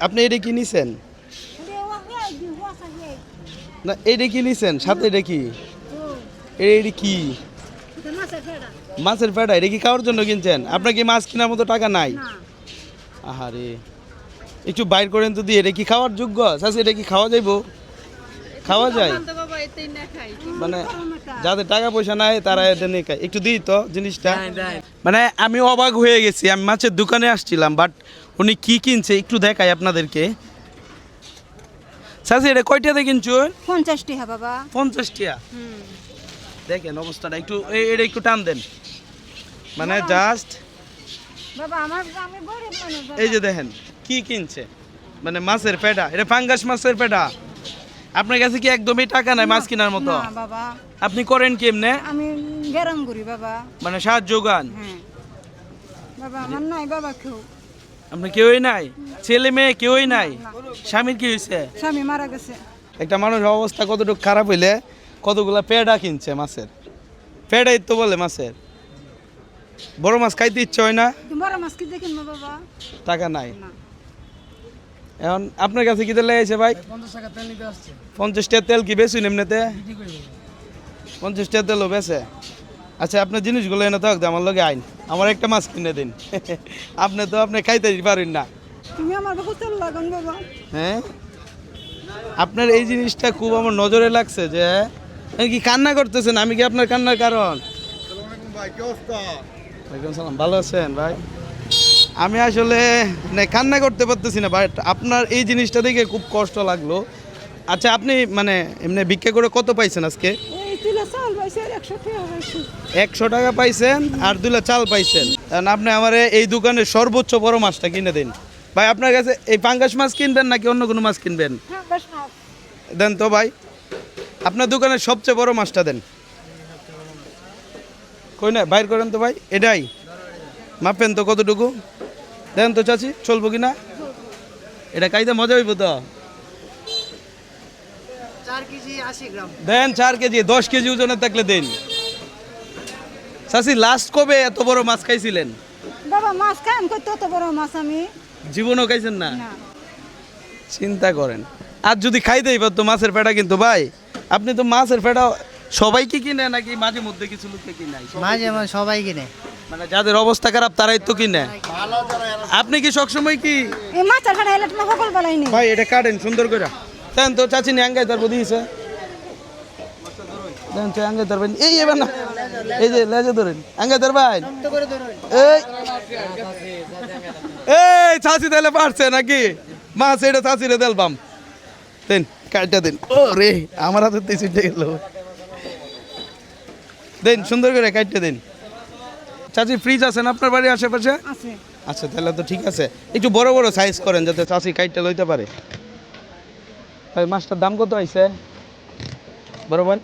আপনি এটা কি নিছেন? না এটা কি নিছেন? সাথে এটা কি? এ- এটা কি? মাছের পেটা এটা কি খাওয়ার জন্য কিনছেন? আপনার কি মাছ কেনার মতো টাকা নাই? আহারে। একটু বাইর করেন তো দিয়ে এটা কি খাওয়ার যোগ্য? চাষি এটা কি খাওয়া যাইব? খাওয়া যায়? মানে যাদের টাকা পয়সা নাই তারা এটা নিয়ে খায়। একটু দিই তো জিনিসটা। মানে আমি অবাক হয়ে গেছি আমি মাছের দোকানে আসছিলাম বাট উনি কি কিনছে একটু দেখাই আপনাদেরকে। চাষি এটা কয়টাতে কিনছো? পঞ্চাশ টাকা বাবা। পঞ্চাশ টিয়া দেখেন অবস্থাটা একটু এটা একটু টান দেন। মানে জাস্ট এই যে দেখেন কি কিনছে? মানে মাছের পেটা এটা ফাঙ্গাস মাছের পেটা। আপনার কাছে কি একদমই টাকা নাই মাছ কেনার মতো? আপনি করেন কি কেমনে? আমি গেরাম করি বাবা। মানে সাহায্য গান হ্যাঁ। বাবা আমার নাই বাবা কেউ। আপনি কেউই নাই ছেলে মেয়ে কেউই নাই স্বামীর কি হয়েছে স্বামী মারা গেছে। একটা মানুষের অবস্থা কতটুকু খারাপ হইলে কতগুলা পেড়া কিনছে মাছের? পেড়াই তো বলে মাছের। বড় মাছ খাইতে ইচ্ছে হয় না? বড় মাছ কি দেখেন না বাবা? টাকা নাই। এখন আপনার কাছে কি তেল লেগেছে ভাই? পঞ্চাশ টাকা তেল কি বেশি এমনিতে? পঞ্চাশ টাকা তেলও বেছে আচ্ছা আপনার জিনিসগুলো এনে থাক আমার লগে আইন। আমার একটা মাছ কিনে দিন। আপনি তো আপনি খাইতে পারেন না। তুমি আমার বাবু লাগান বাবা। হ্যাঁ? আপনার এই জিনিসটা খুব আমার নজরে লাগছে যে আপনি কি কান্না করতেছেন? আমি কি আপনার কান্নার কারণ? ওয়ালাইকুম সালাম ভালো আছেন ভাই? আমি আসলে মানে কান্না করতে পারতেছি না বাট আপনার এই জিনিসটা দেখে খুব কষ্ট লাগল। আচ্ছা আপনি মানে এমনি ভিক্ষা করে কত পাইছেন আজকে? চাল পাইছে একশো টাকা পাইছে একশো টাকা পাইছেন আর দুলা চাল পাইছেন। কারণ আপনি আমার এই দোকানের সর্বোচ্চ বড় মাছটা কিনে দিন। ভাই আপনার কাছে এই পাঙ্গাস মাছ কিনবেন নাকি অন্য কোনো মাছ কিনবেন? দেন তো ভাই আপনার দোকানের সবচেয়ে বড় মাছটা দেন। কই না বাইর করেন তো ভাই এটাই। মাপেন তো কতটুকু? দেন তো চাচি চলবো কি না এটা কাইতে মজা হইব তো? দেন চার কেজি দশ কেজি ওজনের থাকলে দেন। চাচি লাস্ট কবে এত বড় মাছ খাইছিলেন? বাবা মাছ আমি কই বড় মাছ আমি। জীবনও খাইছেন না? চিন্তা করেন। আর যদি খাইতেই পারতো মাছের পেটা কিন্তু ভাই। আপনি তো মাছের পেটা সবাই কি কিনে নাকি মাঝে মধ্যে কিছু লোককে কিনে? মাঝে মাঝে সবাই কিনে। মানে যাদের অবস্থা খারাপ তারাই তো কিনে। আপনি কি সবসময় কি এই মাছের খাটা এলে তোমার সকল বেলাই নেই ভাই এটা কাটেন সুন্দর করে। দেন তো চাচি নি আঙ্গাই তার দিয়েছে। দেন তো আঙ্গাই তার এই এবার না এই যে লেজে ধরেন। আঙ্গাই তার এই। এই চাচি তাহলে পারছে নাকি? মাছ এটা চাচি রে দেলবাম দেন কাটটা দেন। ও রে আমার হাতে গেল। দেন সুন্দর করে কাটটা দেন। চাচি ফ্রিজ আছে না আপনার বাড়ির আশেপাশে? আচ্ছা তাহলে তো ঠিক আছে। একটু বড় বড় সাইজ করেন যাতে চাষি কাইটটা লইতে পারে। মাছটার দাম কত আইছে? বড় বোন